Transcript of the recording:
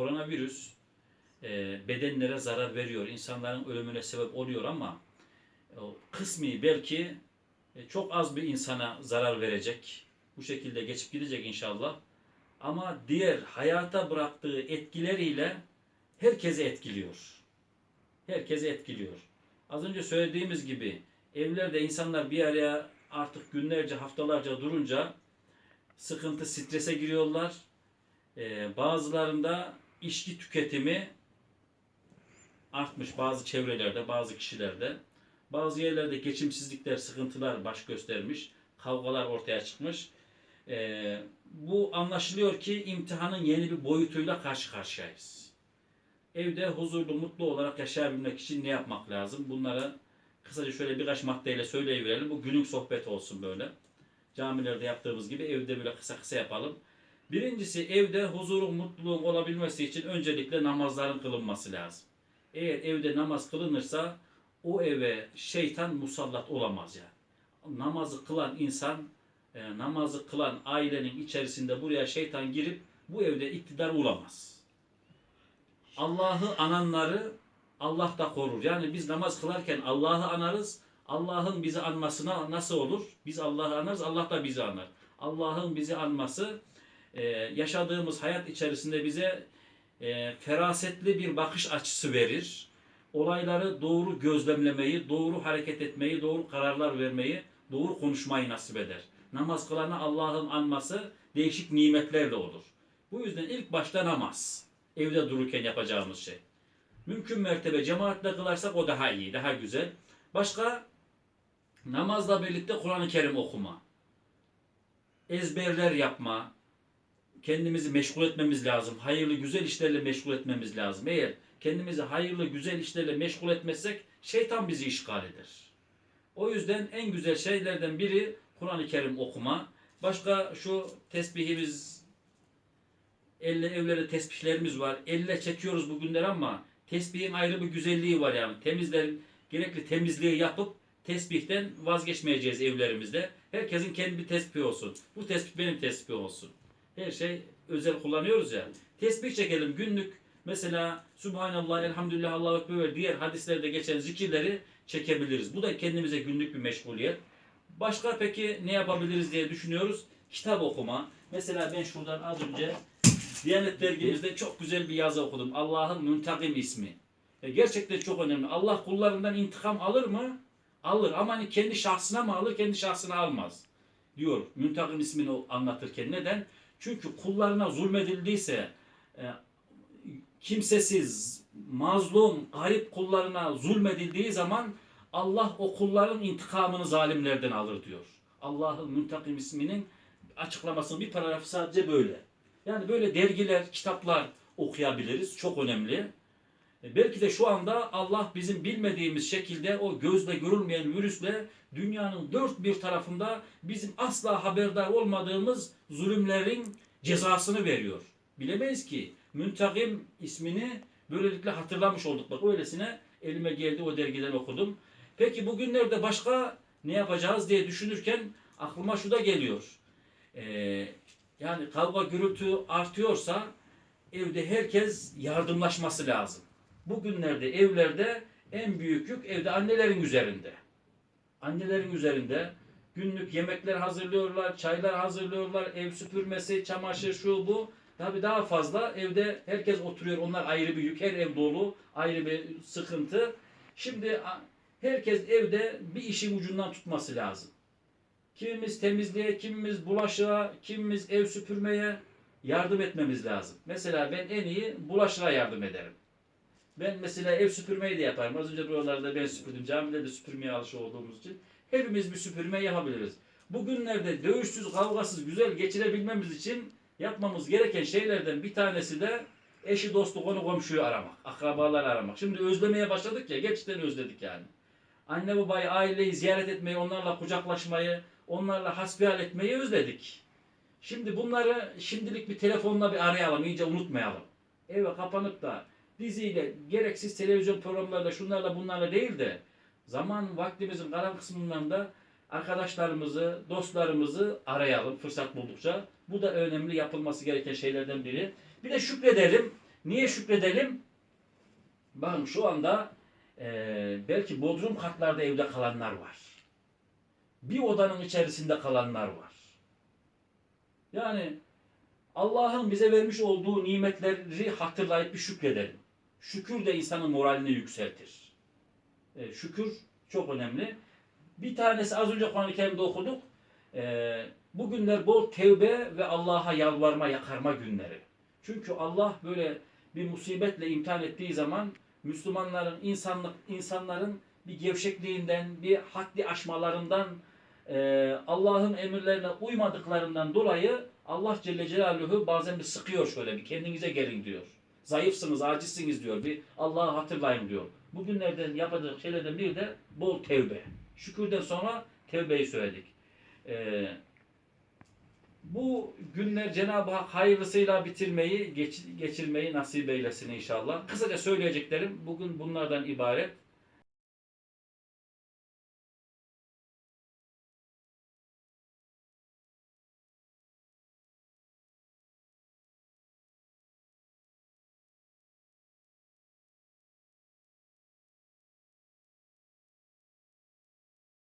koronavirüs e, bedenlere zarar veriyor, insanların ölümüne sebep oluyor ama o kısmi belki e, çok az bir insana zarar verecek. Bu şekilde geçip gidecek inşallah. Ama diğer hayata bıraktığı etkileriyle herkesi etkiliyor. Herkesi etkiliyor. Az önce söylediğimiz gibi evlerde insanlar bir araya artık günlerce, haftalarca durunca sıkıntı, strese giriyorlar. Ee, bazılarında içki tüketimi artmış bazı çevrelerde, bazı kişilerde. Bazı yerlerde geçimsizlikler, sıkıntılar baş göstermiş. Kavgalar ortaya çıkmış. Ee, bu anlaşılıyor ki imtihanın yeni bir boyutuyla karşı karşıyayız. Evde huzurlu, mutlu olarak yaşayabilmek için ne yapmak lazım? Bunları kısaca şöyle birkaç maddeyle söyleyiverelim. Bu günlük sohbet olsun böyle. Camilerde yaptığımız gibi evde böyle kısa kısa yapalım. Birincisi evde huzurun, mutluluğun olabilmesi için öncelikle namazların kılınması lazım. Eğer evde namaz kılınırsa o eve şeytan musallat olamaz yani. Namazı kılan insan, e, namazı kılan ailenin içerisinde buraya şeytan girip bu evde iktidar olamaz. Allah'ı ananları Allah da korur. Yani biz namaz kılarken Allah'ı anarız. Allah'ın bizi anmasına nasıl olur? Biz Allah'ı anarız, Allah da bizi anar. Allah'ın bizi anması e, yaşadığımız hayat içerisinde bize e, ferasetli bir bakış açısı verir. Olayları doğru gözlemlemeyi, doğru hareket etmeyi, doğru kararlar vermeyi, doğru konuşmayı nasip eder. Namaz kılana Allah'ın anması değişik nimetlerle olur. Bu yüzden ilk başta namaz. Evde dururken yapacağımız şey. Mümkün mertebe cemaatle kılarsak o daha iyi, daha güzel. Başka namazla birlikte Kur'an-ı Kerim okuma. Ezberler yapma. Kendimizi meşgul etmemiz lazım. Hayırlı güzel işlerle meşgul etmemiz lazım. Eğer kendimizi hayırlı güzel işlerle meşgul etmezsek şeytan bizi işgal eder. O yüzden en güzel şeylerden biri Kur'an-ı Kerim okuma. Başka şu tesbihimiz elle evlere tesbihlerimiz var. Elle çekiyoruz bugünler ama tesbihin ayrı bir güzelliği var yani. Temizler gerekli temizliği yapıp tesbihten vazgeçmeyeceğiz evlerimizde. Herkesin kendi bir tesbihi olsun. Bu tesbih benim tesbih olsun. Her şey özel kullanıyoruz ya. Tesbih çekelim günlük. Mesela Subhanallah, Elhamdülillah, Allahu Ekber diğer hadislerde geçen zikirleri çekebiliriz. Bu da kendimize günlük bir meşguliyet. Başka peki ne yapabiliriz diye düşünüyoruz. Kitap okuma. Mesela ben şuradan az önce Diyanet dergimizde çok güzel bir yazı okudum. Allah'ın Müntakim ismi. E, gerçekten çok önemli. Allah kullarından intikam alır mı? Alır. Ama hani kendi şahsına mı alır? Kendi şahsına almaz. Diyor Müntakim ismini anlatırken. Neden? Çünkü kullarına zulmedildiyse e, kimsesiz, mazlum, garip kullarına zulmedildiği zaman Allah o kulların intikamını zalimlerden alır diyor. Allah'ın Müntakim isminin açıklamasının bir paragrafı sadece böyle. Yani böyle dergiler, kitaplar okuyabiliriz. Çok önemli. E, Belki de şu anda Allah bizim bilmediğimiz şekilde o gözle görülmeyen virüsle dünyanın dört bir tarafında bizim asla haberdar olmadığımız zulümlerin cezasını veriyor. Bilemeyiz ki. Müntakim ismini böylelikle hatırlamış olduk. Bak öylesine elime geldi o dergiden okudum. Peki bugünlerde başka ne yapacağız diye düşünürken aklıma şu da geliyor. Ee, yani kavga gürültü artıyorsa evde herkes yardımlaşması lazım. Bugünlerde evlerde en büyük yük evde annelerin üzerinde. Annelerin üzerinde günlük yemekler hazırlıyorlar, çaylar hazırlıyorlar, ev süpürmesi, çamaşır şu bu. Tabi daha fazla evde herkes oturuyor. Onlar ayrı bir yük. Her ev dolu. Ayrı bir sıkıntı. Şimdi herkes evde bir işin ucundan tutması lazım. Kimimiz temizliğe, kimimiz bulaşığa, kimimiz ev süpürmeye yardım etmemiz lazım. Mesela ben en iyi bulaşığa yardım ederim. Ben mesela ev süpürmeyi de yaparım. Az önce buralarda ben süpürdüm. Camide de süpürmeye alışık olduğumuz için. Hepimiz bir süpürme yapabiliriz. Bugünlerde dövüşsüz, kavgasız, güzel geçirebilmemiz için yapmamız gereken şeylerden bir tanesi de eşi, dostu, konu, komşuyu aramak. Akrabaları aramak. Şimdi özlemeye başladık ya. Gerçekten özledik yani. Anne babayı, aileyi ziyaret etmeyi, onlarla kucaklaşmayı, onlarla hasbihal etmeyi özledik. Şimdi bunları şimdilik bir telefonla bir arayalım, iyice unutmayalım. Eve kapanıp da diziyle, gereksiz televizyon programlarla, şunlarla bunlarla değil de zaman vaktimizin kalan kısmından da arkadaşlarımızı, dostlarımızı arayalım fırsat buldukça. Bu da önemli yapılması gereken şeylerden biri. Bir de şükredelim. Niye şükredelim? Bakın şu anda e, belki bodrum katlarda evde kalanlar var. Bir odanın içerisinde kalanlar var. Yani Allah'ın bize vermiş olduğu nimetleri hatırlayıp bir şükredelim. Şükür de insanın moralini yükseltir. E, şükür çok önemli. Bir tanesi az önce Kur'an-ı Kerim'de okuduk. E, bu günler bol tevbe ve Allah'a yalvarma, yakarma günleri. Çünkü Allah böyle bir musibetle imtihan ettiği zaman Müslümanların, insanlık, insanların bir gevşekliğinden, bir haddi aşmalarından, e, Allah'ın emirlerine uymadıklarından dolayı Allah Celle Celaluhu bazen bir sıkıyor şöyle bir kendinize gelin diyor. Zayıfsınız, acizsiniz diyor. Bir Allah'ı hatırlayın diyor. Bugünlerden yapacak şeylerden biri de bol tevbe. Şükürden sonra tevbeyi söyledik. Ee, bu günler Cenab-ı Hak hayırlısıyla bitirmeyi, geç- geçirmeyi nasip eylesin inşallah. Kısaca söyleyeceklerim bugün bunlardan ibaret.